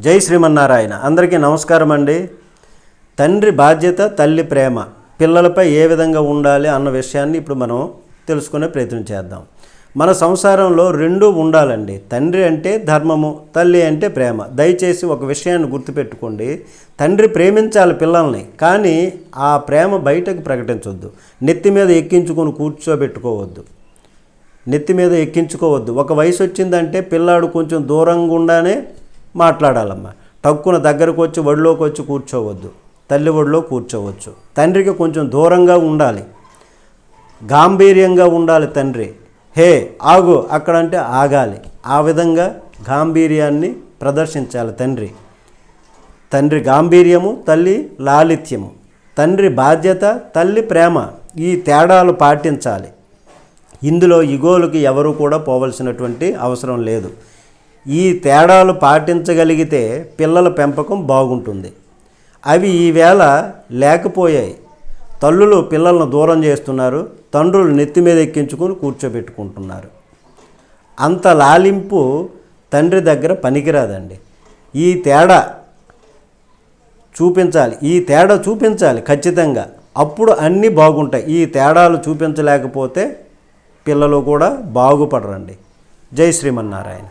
జై శ్రీమన్నారాయణ. అందరికీ నమస్కారం అండి. తండ్రి బాధ్యత తల్లి ప్రేమ. పిల్లలపై ఏ విధంగా ఉండాలి అన్న విషయాన్ని ఇప్పుడు మనం తెలుసుకునే ప్రయత్నం చేద్దాం. మన సంసారంలో రెండూ ఉండాలండి. తండ్రి అంటే ధర్మము తల్లి అంటే ప్రేమ. దయచేసి ఒక విషయాన్ని గుర్తుపెట్టుకోండి. తండ్రి ప్రేమించాలి పిల్లల్ని కానీ ఆ ప్రేమ బయటకు ప్రకటించవద్దు నెత్తి మీద ఎక్కించుకొని కూర్చోబెట్టుకోవద్దు. నెత్తి మీద ఎక్కించుకోవద్దు. ఒక వయసు వచ్చిందంటే పిల్లాడు కొంచెం దూరంగా ఉండానే మాట్లాడాలమ్మా. టక్కున దగ్గరకు వచ్చి ఒడిలోకి వచ్చి కూర్చోవద్దు. తల్లి ఒడిలో కూర్చోవచ్చు. తండ్రికి కొంచెం దూరంగా ఉండాలి. గాంభీర్యంగా ఉండాలి తండ్రి. హే ఆగు అక్కడంటే ఆగాలి. ఆ విధంగా గాంభీర్యాన్ని ప్రదర్శించాలి తండ్రి. తండ్రి గాంభీర్యము తల్లి లాలిత్యము. తండ్రి బాధ్యత తల్లి ప్రేమ. ఈ తేడాలు పాటించాలి. ఇందులో ఇగోలకి ఎవరు కూడా పోవలసినటువంటి అవసరం లేదు. ఈ తేడాలు పాటించగలిగితే పిల్లల పెంపకం బాగుంటుంది. అవి ఈవేళ లేకపోయాయి. తల్లులు పిల్లలను దూరం చేస్తున్నారు. తండ్రులు నెత్తి మీద ఎక్కించుకొని కూర్చోబెట్టుకుంటున్నారు. అంత లాలింపు తండ్రి దగ్గర పనికిరాదండి. ఈ తేడా చూపించాలి. ఈ తేడా చూపించాలి ఖచ్చితంగా. అప్పుడు అన్నీ బాగుంటాయి. ఈ తేడాలు చూపించలేకపోతే పిల్లలు కూడా బాగుపడరండి. జై శ్రీమన్నారాయణ.